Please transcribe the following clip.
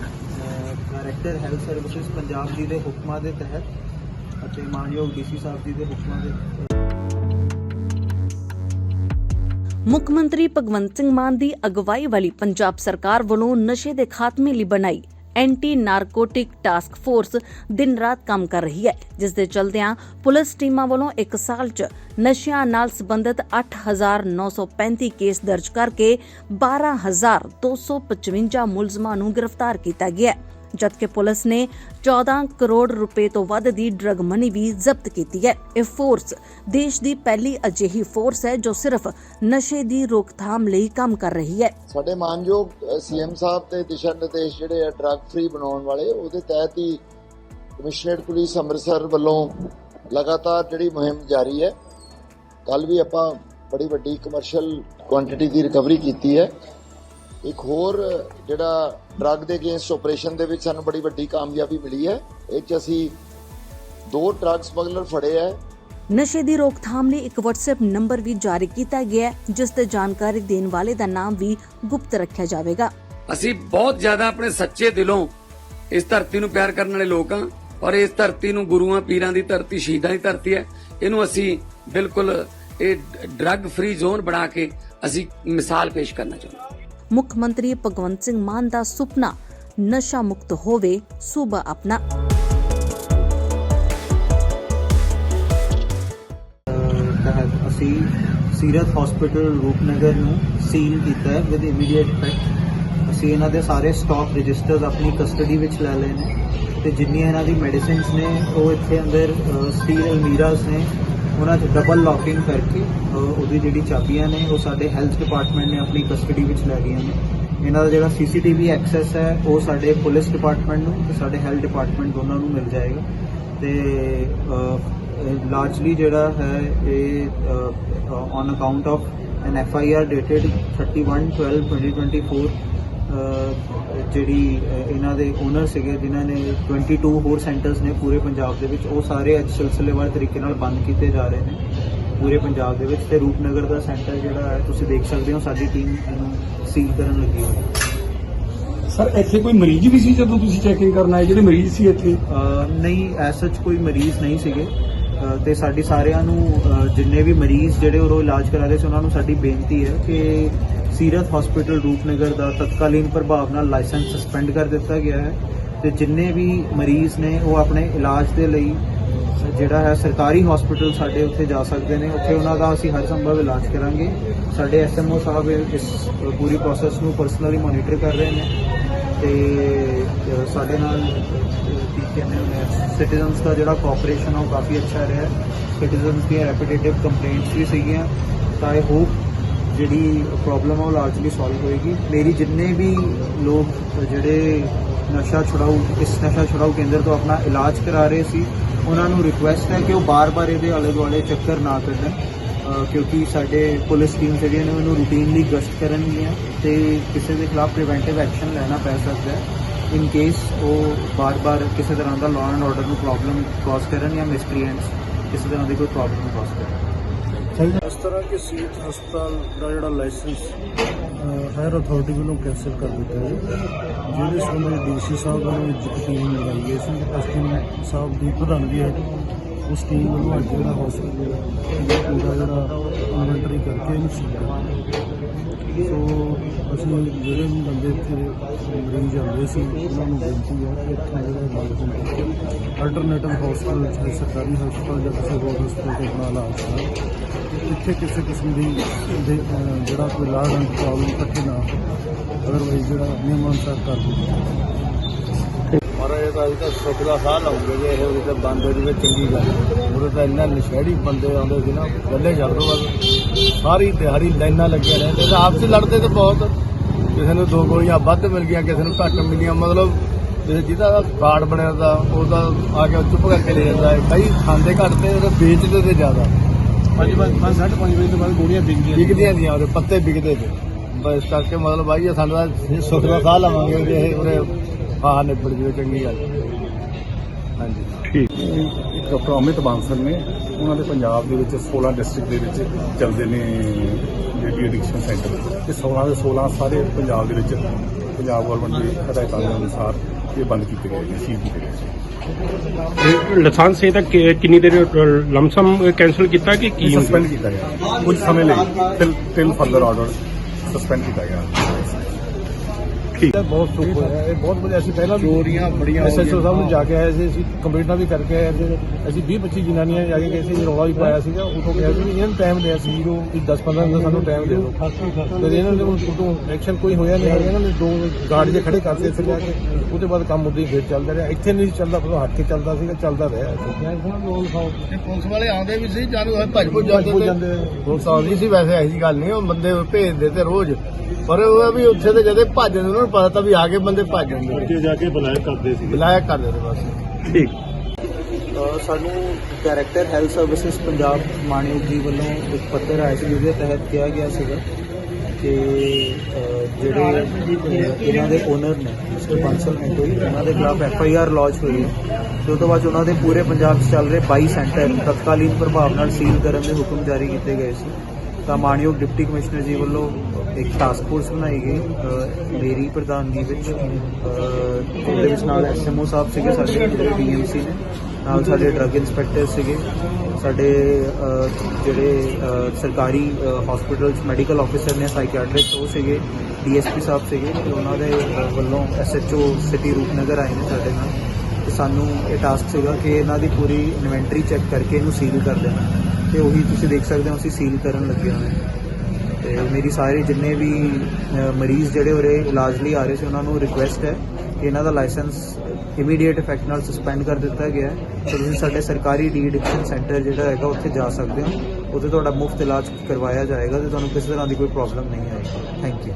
Director health services Punjab ਜੀ ਦੇ ਹੁਕਮਾਂ ਦੇ ਤਹਿਤ ਅਤੇ ਮਾਨਯੋਗ ਡੀਸੀ ਸਾਹਿਬ ਜੀ ਦੇ ਹੁਕਮਾਂ ਦੇ ਮੁੱਖ ਮੰਤਰੀ ਭਗਵੰਤ ਸਿੰਘ ਮਾਨ ਦੀ ਅਗਵਾਈ ਵਾਲੀ ਪੰਜਾਬ ਸਰਕਾਰ ਵੱਲੋਂ ਨਸ਼ੇ ਦੇ ਖਾਤਮੇ ਲਈ ਬਣਾਈ ਐਂਟੀ ਨਾਰਕੋਟਿਕ ਟਾਸਕ ਫੋਰਸ ਦਿਨ ਰਾਤ ਕੰਮ ਕਰ ਰਹੀ ਹੈ ਜਿਸ ਦੇ ਚਲਦਿਆਂ ਪੁਲਿਸ ਟੀਮਾਂ ਵੱਲੋਂ ਇੱਕ ਸਾਲ 'ਚ ਨਸ਼ਿਆਂ ਨਾਲ ਸੰਬੰਧਿਤ 8935 ਕੇਸ ਦਰਜ ਕਰਕੇ 12255 ਮੁਲਜ਼ਮਾਂ ਨੂੰ ਗ੍ਰਿਫਤਾਰ ਕੀਤਾ ਗਿਆ ਹੈ। ਜਦਕਿ ਪੁਲਿਸ ਨੇ 14 ਕਰੋੜ ਰੁਪਏ ਤੋਂ ਵੱਧ ਦੀ ਡਰਗ ਮਨੀ ਵੀ ਜ਼ਬਤ ਕੀਤੀ ਹੈ। ਇਹ ਫੋਰਸ ਦੇਸ਼ ਦੀ ਪਹਿਲੀ ਅਜਿਹੀ ਫੋਰਸ ਹੈ ਜੋ ਸਿਰਫ ਨਸ਼ੇ ਦੀ ਰੋਕਥਾਮ ਲਈ ਕੰਮ ਕਰ ਰਹੀ ਹੈ। ਸਾਡੇ ਮਾਨਯੋਗ ਸੀਐਮ ਸਾਹਿਬ ਦੇ ਦਿਸ਼ਾ ਨਿਰਦੇਸ਼ ਜਿਹੜੇ ਆ ਡਰੱਗ ਫ੍ਰੀ ਬਣਾਉਣ ਵਾਲੇ, ਉਹਦੇ ਤਹਿਤ ਹੀ ਕਮਿਸ਼ਨਰੇਟ ਪੁਲਿਸ ਅੰਮ੍ਰਿਤਸਰ ਵੱਲੋਂ ਲਗਾਤਾਰ ਜਿਹੜੀ ਮੁਹਿੰਮ ਜਾਰੀ ਹੈ ਕੱਲ ਵੀ ਆਪਾਂ ਬੜੀ ਵੱਡੀ ਕਮਰਸ਼ੀਅਲ ਕੁਆਂਟੀਟੀ ਦੀ ਰਿਕਵਰੀ ਕੀਤੀ ਹੈ। ਇੱਕ ਹੋਰ ਜਿਹੜਾ ਡਰੱਗ ਦੇ ਅਗੇਂਸਟ ਆਪਰੇਸ਼ਨ ਦੇ ਵਿੱਚ ਸਾਨੂੰ ਬੜੀ ਵੱਡੀ ਕਾਮਯਾਬੀ ਮਿਲੀ ਹੈ। ਇਹ ਚ ਅਸੀਂ ਦੋ ਡਰੱਗ ਸਮਗਲਰ ਫੜੇ ਹੈ। ਨਸ਼ੇ ਦੀ ਰੋਕਥਾਮ ਲਈ ਇੱਕ WhatsApp ਨੰਬਰ ਵੀ ਜਾਰੀ ਕੀਤਾ ਗਿਆ ਹੈ ਜਿਸ ਤੇ ਜਾਣਕਾਰੀ ਦੇਣ ਵਾਲੇ ਦਾ ਨਾਮ ਵੀ ਗੁਪਤ ਰੱਖਿਆ ਜਾਵੇਗਾ। ਅਸੀਂ ਬਹੁਤ ਜ਼ਿਆਦਾ ਆਪਣੇ ਸੱਚੇ ਦਿਲੋਂ ਇਸ ਧਰਤੀ ਨੂੰ ਪਿਆਰ ਕਰਨ ਵਾਲੇ ਲੋਕ ਹਾਂ ਔਰ ਇਸ ਧਰਤੀ ਨੂੰ ਗੁਰੂਆਂ ਪੀਰਾਂ ਦੀ ਧਰਤੀ ਸ਼ਹੀਦਾਂ ਦੀ ਧਰਤੀ ਹੈ। ਇਹਨੂੰ ਅਸੀਂ ਬਿਲਕੁਲ ਇਹ ਡਰੱਗ ਫ੍ਰੀ ਜ਼ੋਨ ਬਣਾ ਕੇ ਅਸੀਂ ਮਿਸਾਲ ਪੇਸ਼ ਕਰਨਾ ਚਾਹੁੰਦੇ ਹਾਂ। ਮੁੱਖ ਮੰਤਰੀ ਭਗਵੰਤ ਸਿੰਘ ਮਾਨ ਦਾ ਸੁਪਨਾ, ਨਸ਼ਾ ਮੁਕਤ ਹੋਵੇ, ਸੂਬਾ ਆਪਣਾ। ਅਸੀਂ ਸੀਰਤ ਹਸਪੀਟਲ ਰੂਪਨਗਰ ਨੂੰ ਸੀਲ ਕੀਤਾ ਹੈ ਵਿਦ ਇਮੀਡੀਏਟ ਇਫੈਕਟ ਅਸੀਂ ਇਹਨਾਂ ਦੇ ਸਾਰੇ ਸਟਾਕ ਰਜਿਸਟਰਸ ਆਪਣੀ ਕਸਟਡੀ ਵਿੱਚ ਲੈ ਲਏ ਨੇ ਤੇ ਜਿੰਨੀਆਂ ਇਹਨਾਂ ਦੀ ਮੈਡੀਸਿਨਸ ਨੇ, ਉਹ ਇੱਥੇ ਅੰਦਰ ਸਟੀਲ ਅਲਮੀਰਾਸ ਨੇ ਉਹਨਾਂ 'ਚ ਡਬਲ ਲੌਕਿੰਗ ਕਰਕੇ ਉਹਦੀ ਜਿਹੜੀ ਚਾਬੀਆਂ ਨੇ ਉਹ ਸਾਡੇ ਹੈਲਥ ਡਿਪਾਰਟਮੈਂਟ ਨੇ ਆਪਣੀ ਕਸਟਡੀ ਵਿੱਚ ਲੈ ਗਈਆਂ ਨੇ। ਇਹਨਾਂ ਦਾ ਜਿਹੜਾ ਸੀਸੀਟੀਵੀ ਐਕਸੈਸ ਹੈ ਉਹ ਸਾਡੇ ਪੁਲਿਸ ਡਿਪਾਰਟਮੈਂਟ ਨੂੰ ਤੇ ਸਾਡੇ ਹੈਲਥ ਡਿਪਾਰਟਮੈਂਟ ਦੋਨਾਂ ਨੂੰ ਮਿਲ ਜਾਏਗਾ। ਤੇ ਲਾਰਜਲੀ ਜਿਹੜਾ ਹੈ ਇਹ on account of N F I R dated 31/12/2024 uh, ਜਿਹੜੀ ਇਹਨਾਂ ਦੇ ਓਨਰ ਸੀਗੇ ਜਿਨ੍ਹਾਂ ਨੇ 22 ਹੋਰ ਸੈਂਟਰਸ ਨੇ ਪੂਰੇ ਪੰਜਾਬ ਦੇ ਵਿੱਚ ਉਹ ਸਾਰੇ ਅੱਜ ਸਿਲਸਿਲੇਵਾਰ ਤਰੀਕੇ ਨਾਲ ਬੰਦ ਕੀਤੇ ਜਾ ਰਹੇ ਨੇ ਪੂਰੇ ਪੰਜਾਬ ਦੇ ਵਿੱਚ। ਤੇ ਰੂਪਨਗਰ ਦਾ ਸੈਂਟਰ ਜਿਹੜਾ ਹੈ ਤੁਸੀਂ ਦੇਖ ਸਕਦੇ ਹੋ ਸਾਡੀ ਟੀਮ ਇਹਨੂੰ ਸੀਲ ਕਰਨ ਲੱਗੀ ਹੋਈ ਹੈ। ਸਰ ਇੱਥੇ ਕੋਈ ਮਰੀਜ਼ ਵੀ ਸੀ ਜਦੋਂ ਤੁਸੀਂ ਚੈਕਿੰਗ ਕਰਨ ਆਏ? ਜਿਹੜੇ ਮਰੀਜ਼ ਸੀ ਇੱਥੇ? ਨਹੀਂ ਐਸ ਸੱਚ ਕੋਈ ਮਰੀਜ਼ ਨਹੀਂ ਸੀਗੇ। ਤੇ ਸਾਡੀ ਸਾਰਿਆਂ ਨੂੰ ਜਿੰਨੇ ਵੀ ਮਰੀਜ਼ ਜਿਹੜੇ ਉਹ ਇਲਾਜ ਕਰਾ ਰਹੇ ਸੀ ਉਹਨਾਂ ਨੂੰ ਸਾਡੀ ਬੇਨਤੀ ਹੈ ਕਿ ਸੀਰਤ ਹਸਪੀਟਲ ਰੂਪਨਗਰ ਦਾ ਤਤਕਾਲੀਨ ਪ੍ਰਭਾਵ ਨਾਲ ਲਾਇਸੈਂਸ ਸਸਪੈਂਡ ਕਰ ਦਿੱਤਾ ਗਿਆ ਹੈ ਤੇ ਜਿੰਨੇ ਵੀ ਮਰੀਜ਼ ਨੇ ਉਹ ਆਪਣੇ ਇਲਾਜ ਦੇ ਲਈ ਜਿਹੜਾ ਹੈ ਸਰਕਾਰੀ ਹਸਪੀਟਲ ਸਾਡੇ ਉੱਥੇ ਜਾ ਸਕਦੇ ਨੇ। ਉੱਥੇ ਉਹਨਾਂ ਦਾ ਅਸੀਂ ਹਰ ਸੰਭਵ ਇਲਾਜ ਕਰਾਂਗੇ। ਸਾਡੇ ਐਸਐਮਓ ਸਾਹਿਬ ਇਸ ਪੂਰੀ ਪ੍ਰੋਸੈਸ ਨੂੰ ਪਰਸਨਲੀ ਮੋਨੀਟਰ ਕਰ ਰਹੇ ਨੇ ਤੇ ਸਾਡੇ ਨਾਲ ਕੀ ਕਹਿੰਦੇ ਨੇ ਸਿਟੀਜ਼ਨਸ ਦਾ ਜਿਹੜਾ ਕੋਆਪਰੇਸ਼ਨ ਉਹ ਕਾਫੀ ਅੱਛਾ ਰਿਹਾ ਸਿਟੀਜ਼ਨਸ ਦੀਆਂ ਰੈਪੀਟੇਟਿਵ ਕੰਪਲੇਂਟਸ ਵੀ ਸੀਗੀਆਂ। ਤਾਂ ਆਈ ਹੋਪ ਜਿਹੜੀ ਪ੍ਰੋਬਲਮ ਆ ਉਹ ਲਾਰਜਲੀ ਸੋਲਵ ਹੋਏਗੀ। ਮੇਰੀ ਜਿੰਨੇ ਵੀ ਲੋਕ ਜਿਹੜੇ ਨਸ਼ਾ ਛੁਡਾਊ, ਇਸ ਨਸ਼ਾ ਛੁਡਾਊ ਕੇਂਦਰ ਤੋਂ ਆਪਣਾ ਇਲਾਜ ਕਰਾ ਰਹੇ ਸੀ, ਉਹਨਾਂ ਨੂੰ ਰਿਕੁਐਸਟ ਹੈ ਕਿ ਉਹ ਬਾਰ-ਬਾਰ ਇਹਦੇ ਆਲੇ ਦੁਆਲੇ ਚੱਕਰ ਨਾ ਕੱਢਣ ਕਿਉਂਕਿ ਸਾਡੇ ਪੁਲਿਸ ਟੀਮ ਜਿਹੜੀਆਂ ਨੇ ਉਹਨੂੰ ਰੂਟੀਨਲੀ ਗਸ਼ਤ ਕਰਨਗੀਆਂ ਤੇ ਕਿਸੇ ਦੇ ਖਿਲਾਫ ਪ੍ਰੀਵੈਂਟਿਵ ਐਕਸ਼ਨ ਲੈਣਾ ਪੈ ਸਕਦਾ ਹੈ। ਇਨ ਕੇਸ ਉਹ ਬਾਰ-ਬਾਰ ਕਿਸੇ ਤਰ੍ਹਾਂ ਦਾ ਲਾਅ ਐਂਡ ਆਰਡਰ ਨੂੰ ਪ੍ਰੋਬਲਮ ਕਾਜ਼ ਕਰਨ ਜਾਂ ਮਿਸਕ੍ਰੀਐਂਟਸ ਕਿਸੇ ਤਰ੍ਹਾਂ ਦੀ ਕੋਈ ਪ੍ਰੋਬਲਮ ਕਾਜ਼ ਕਰਨ। ਇਸ ਤਰ੍ਹਾਂ ਕਿ ਸੀਟ ਹਸਪਤਾਲ ਦਾ ਜਿਹੜਾ ਲਾਇਸੈਂਸ ਹਾਇਰ ਅਥਾਰਟੀ ਵੱਲੋਂ ਕੈਂਸਲ ਕਰ ਦਿੱਤਾ ਹੈ। ਜਿਹਦੇ ਸੰਬੰਧੀ ਡੀਸੀ ਸਾਹਿਬ ਵੱਲੋਂ ਇੱਕ ਟੀਮ ਲਗਾਈ ਗਈ ਸੀ ਐਸਪੀ ਸਾਹਿਬ ਦੀ ਪ੍ਰਧਾਨਗੀ ਹੈ। ਉਸ ਟੀਮ ਵੱਲੋਂ ਅੱਜ ਜਿਹੜਾ ਹਸਪਤਾਲ ਦਾ ਜਿਹੜਾ ਇਨਵੈਂਟਰੀ ਕਰਕੇ ਇਹਨੂੰ ਸੀਲ ਸੋ ਅਸੀਂ ਜਿਹੜੇ ਵੀ ਬੰਦੇ ਇੱਥੇ ਮਰੀਜ਼ ਆਉਂਦੇ ਸੀ, ਉਹਨਾਂ ਨੂੰ ਬੇਨਤੀ ਹੈ ਕਿ ਇੱਥੇ ਜਿਹੜਾ ਇਲਾਜ ਹੁੰਦਾ ਅਲਟਰਨੇਟਿਵ ਹਸਪਤਾਲ ਚਾਹੇ ਸਰਕਾਰੀ ਹਸਪਤਾਲ ਜਾਂ ਕਿਸੇ ਹੋਰ ਹਸਪਤਾਲ ਤੋਂ ਆਪਣਾ ਇਲਾਜ ਇੱਥੇ ਕਿਸੇ ਕਿਸਮ ਦੀ ਜਿਹੜਾ ਕੋਈ ਲਾਗ ਐਂਡ ਪ੍ਰੋਬਲਮ ਇਕੱਠੇ ਨਾ ਅਦਰਵਾਈਜ਼ ਜਿਹੜਾ ਨਿਯਮ ਅਨੁਸਾਰ ਕਰ ਦਿੱਤਾ ਪਰ ਇਹ ਤਾਂ ਅਜੇ ਤਾਂ ਸੁੱਖ ਦਾ ਸਾਹ ਲਾਉਂਗੇ ਜੇ ਇਹ ਉਹਦੇ ਬੰਦ ਹੋ ਜਵੇ ਚੰਗੀ ਗੱਲ ਹੈ। ਉਰੇ ਤਾਂ ਇੰਨਾ ਨਸ਼ੇੜੀ ਬੰਦੇ ਆਉਂਦੇ ਸੀ ਨਾ, ਗੱਲੇ ਛੱਡ ਦੋ ਬਸ ਸਾਰੀ ਦਿਹਾੜੀ ਲਾਈਨਾਂ ਲੱਗੀਆਂ ਰਹਿੰਦੇ ਤੇ ਆਪਸ ਲੜਦੇ ਤੇ ਬਹੁਤ। ਕਿਸੇ ਨੂੰ ਦੋ ਗੋਲੀਆਂ ਵੱਧ ਮਿਲ ਗਈਆਂ ਕਿਸੇ ਨੂੰ ਘੱਟ ਮਿਲੀਆਂ। ਮਤਲਬ ਜਿਹਦਾ ਦਾ ਕਾਰਡ ਬਣਿਆ ਤਾਂ ਉਹਦਾ ਆ ਕੇ ਚੁੱਪ ਕਰਕੇ ਲੈ ਜਾਂਦਾ ਹੈ। ਕਈ ਖਾਂਦੇ ਘੱਟ ਤੇ ਉਹ ਵੇਚਦੇ ਤੇ ਜ਼ਿਆਦਾ। ਪੰਜ ਪੰਜ ਪੰਜ ਸਾਢੇ ਪੰਜ ਵਜੇ ਤੋਂ ਬਾਅਦ ਗੋਲੀਆਂ ਵਿਕਦੀਆਂ ਵਿਕਦੀਆਂ ਦੀਆਂ ਉਹਦੇ ਪੱਤੇ ਵਿਕਦੇ ਤੇ ਬਸ ਕਰਕੇ ਮਤਲਬ ਆਈ ਸਾਨੂੰ ਤਾਂ ਸੁੱਖ ਦਾ ਸਾਹ ਲਵਾਂਗੇ ਜੇ ਇਹ ਉਰੇ ਆਹ ਨਿਬੜ ਜਵੇ ਚੰਗੀ ਗੱਲ। ਹਾਂਜੀ। ਇੱਕ ਡਾਕਟਰ ਅਮਿਤ ਬਾਂਸਲ ਨੇ ਉਹਨਾਂ ਦੇ ਪੰਜਾਬ ਦੇ ਵਿੱਚ 16 ਡਿਸਟ੍ਰਿਕਟ ਦੇ ਵਿੱਚ ਚੱਲਦੇ ਨੇ ਜਿਹੜੀ ਐਡਿਕਸ਼ਨ ਸੈਂਟਰ ਤੇ 16 ਦੇ 16 ਸਾਰੇ ਪੰਜਾਬ ਦੇ ਵਿੱਚ ਪੰਜਾਬ ਗਵਰਨਮੈਂਟ ਦੀ ਹਦਾਇਤਾਂ ਦੇ ਅਨੁਸਾਰ ਇਹ ਬੰਦ ਕੀਤੇ ਗਏ ਨੇ ਸੀਲ ਕੀਤੇ ਗਏ ਸੀ ਇਹ ਲਾਇਸੈਂਸ ਇਹ ਤਾਂ ਕਿੰਨੀ ਦੇਰ ਲਮਸਮ ਕੈਨਸਲ ਕੀਤਾ ਕਿ ਕੀ ਸਸਪੈਂਡ ਕੀਤਾ ਗਿਆ। ਕੁਝ ਸਮੇਂ ਲਈ ਟਿਲ ਫਰਦਰ ਆਰਡਰ ਸਸਪੈਂਡ ਕੀਤਾ ਗਿਆ। ਠੀਕ। ਬਹੁਤ ਸੁੱਖ ਹੋਇਆ। ਇਹ ਬਹੁਤ ਵਧੀਆ। ਅਸੀਂ ਪਹਿਲਾਂ ਚੋਰੀਆਂ ਬੜੀਆਂ ਐਸਐਸਓ ਸਾਹਿਬ ਨੂੰ ਜਾ ਕੇ ਆਏ ਸੀ। ਅਸੀਂ ਕੰਪਲੇਂਟਾਂ ਵੀ ਕਰਕੇ ਆਏ ਸੀ। ਅਸੀਂ 20 25 ਜਨਾਨੀਆਂ ਜਾ ਕੇ ਗਏ ਸੀ। ਰੌਲਾ ਵੀ ਪਾਇਆ ਸੀਗਾ। ਉਦੋਂ ਕਿਹਾ ਸੀ ਇਹਨਾਂ ਨੂੰ ਟਾਈਮ ਦਿਆ ਸੀ ਜੋ ਕਿ 10 15 ਦਿਨ ਦਾ ਸਾਨੂੰ ਟਾਈਮ ਦੇ ਦਿਓ। ਫਿਰ ਇਹਨਾਂ ਨੇ ਉਦੋਂ ਐਕਸ਼ਨ ਕੋਈ ਹੋਇਆ ਨਹੀਂ। ਇਹਨਾਂ ਨੇ ਦੋ ਗਾਰਡ ਜੇ ਖੜੇ ਕਰਤੇ ਇੱਥੇ ਜਾ ਕੇ ਉਹਦੇ ਬਾਅਦ ਕੰਮ ਉਦੋਂ ਹੀ ਫੇਰ ਚੱਲਦਾ ਰਿਹਾ। ਇੱਥੇ ਨਹੀਂ ਸੀ ਚੱਲਦਾ ਫਿਰ ਹੱਥ ਕੇ ਚੱਲਦਾ ਸੀਗਾ ਚੱਲਦਾ ਰਿਹਾ ਪੁਲਿਸ ਵਾਲੇ ਆਉਂਦੇ ਵੀ ਸੀ ਜਾਨੂੰ ਭੱਜ ਭੁੱਜ ਜਾਂਦੇ ਪੁਲਿਸ ਆਉਂਦੀ ਸੀ ਵੈਸੇ ਇਹੋ ਜੀ ਗੱਲ ਨਹੀਂ। ਉਹ ਬੰਦੇ ਭੇਜਦੇ ਤੇ ਰੋਜ਼। ਪਰ ਉਹ ਆ ਵੀ ਉੱਥੇ ਤੇ ਜਦੇ ਭੱਜ ਜਾਂਦੇ ਉਹਨਾਂ ਨੂੰ ਪਤਾ ਤਾਂ ਵੀ ਆ ਕੇ ਬੰਦੇ ਭੱਜ ਜਾਂਦੇ ਅੱਗੇ ਜਾ ਕੇ ਬੁਲਾਇਆ ਕਰਦੇ ਸੀ ਬੁਲਾਇਆ ਕਰਦੇ ਨੇ ਬਸ। ਠੀਕ। ਸਾਨੂੰ ਡਾਇਰੈਕਟਰ ਹੈਲਥ ਸਰਵਿਸਿਜ਼ ਪੰਜਾਬ ਮਾਨਯੋਗ ਜੀ ਵੱਲੋਂ ਇੱਕ ਪੱਤਰ ਆਇਆ ਸੀ ਜਿਹਦੇ ਤਹਿਤ ਕਿਹਾ ਗਿਆ ਸੀਗਾ ਕਿ ਜਿਹੜੇ ਇਹਨਾਂ ਦੇ ਓਨਰ ਨੇ ਮਿਸਟਰ ਬੰਸਲ ਮੈਂਟੋਈ ਉਹਨਾਂ ਦੇ ਖਿਲਾਫ ਐਫ ਆਈ ਆਰ ਲਾਂਚ ਹੋਈ ਹੈ। ਤੇ ਉਹ ਤੋਂ ਬਾਅਦ ਉਹਨਾਂ ਦੇ ਪੂਰੇ ਪੰਜਾਬ 'ਚ ਚੱਲ ਰਹੇ 22 ਸੈਂਟਰ ਤਤਕਾਲੀਨ ਪ੍ਰਭਾਵ ਨਾਲ ਸੀਲ ਕਰਨ ਦੇ ਹੁਕਮ ਜਾਰੀ ਕੀਤੇ ਗਏ ਸੀ। ਤਾਂ ਮਾਨਯੋਗ ਡਿਪਟੀ ਕਮਿਸ਼ਨਰ ਜੀ ਵੱਲੋਂ ਇੱਕ ਟਾਸਕ ਫੋਰਸ ਬਣਾਈ ਗਈ ਮੇਰੀ ਪ੍ਰਧਾਨਗੀ ਵਿੱਚ ਅ, ਉਹਦੇ ਵਿੱਚ ਨਾਲ ਐਸਐਮਓ ਸਾਹਿਬ ਸੀਗੇ ਸਾਡੇ ਜਿਹੜੇ ਡੀਐਮਸੀ ਨੇ ਨਾਲ ਸਾਡੇ ਡਰੱਗ ਇੰਸਪੈਕਟਰ ਸੀਗੇ ਸਾਡੇ ਜਿਹੜੇ ਅ, ਸਰਕਾਰੀ ਹਸਪੀਟਲਸ ਮੈਡੀਕਲ ਆਫੀਸਰ ਨੇ ਸਾਈਕੀਆਟ੍ਰਿਸਟ ਉਹ ਸੀਗੇ ਡੀਐਸਪੀ ਸਾਹਿਬ ਸੀਗੇ ਤੇ ਉਹਨਾਂ ਦੇ ਅ, ਵੱਲੋਂ ਐਸਐਚਓ ਸਿਟੀ ਰੂਪਨਗਰ ਆਏ ਨੇ ਸਾਡੇ ਨਾਲ ਤੇ ਸਾਨੂੰ ਇਹ ਟਾਸਕ ਸੀਗਾ ਕਿ ਇਹਨਾਂ ਦੀ ਪੂਰੀ ਇਨਵੈਂਟਰੀ ਚੈੱਕ ਕਰਕੇ ਇਹਨੂੰ ਸੀਲ ਕਰ ਦੇਣਾ। ਤੇ ਉਹੀ ਤੁਸੀਂ ਦੇਖ ਸਕਦੇ ਹੋ, ਅਸੀਂ ਸੀਲ ਕਰਨ ਲੱਗੇ ਹੋਏ ਹਾਂ। ਤੇ ਮੇਰੀ ਸਾਰੇ ਜਿੰਨੇ ਵੀ ਮਰੀਜ਼ ਜਿਹੜੇ ਉਰੇ ਇਲਾਜ ਲਈ ਆ ਰਹੇ ਸੀ, ਉਹਨਾਂ ਨੂੰ ਰਿਕੁਐਸਟ ਹੈ ਕਿ ਇਹਨਾਂ ਦਾ ਲਾਇਸੈਂਸ ਇਮੀਡੀਏਟ ਇਫੈਕਟ ਨਾਲ ਸਸਪੈਂਡ ਕਰ ਦਿੱਤਾ ਗਿਆ ਹੈ। ਤੇ ਤੁਸੀਂ ਸਾਡੇ ਸਰਕਾਰੀ ਡੀ ਐਡਿਕਸ਼ਨ ਸੈਂਟਰ ਜਿਹੜਾ ਹੈਗਾ, ਉੱਥੇ ਜਾ ਸਕਦੇ ਹੋ। ਉੱਥੇ ਤੁਹਾਡਾ ਮੁਫਤ ਇਲਾਜ ਕਰਵਾਇਆ ਜਾਏਗਾ ਤੇ ਤੁਹਾਨੂੰ ਕਿਸੇ ਤਰ੍ਹਾਂ ਦੀ ਕੋਈ ਪ੍ਰੋਬਲਮ ਨਹੀਂ ਆਏਗੀ। Thank you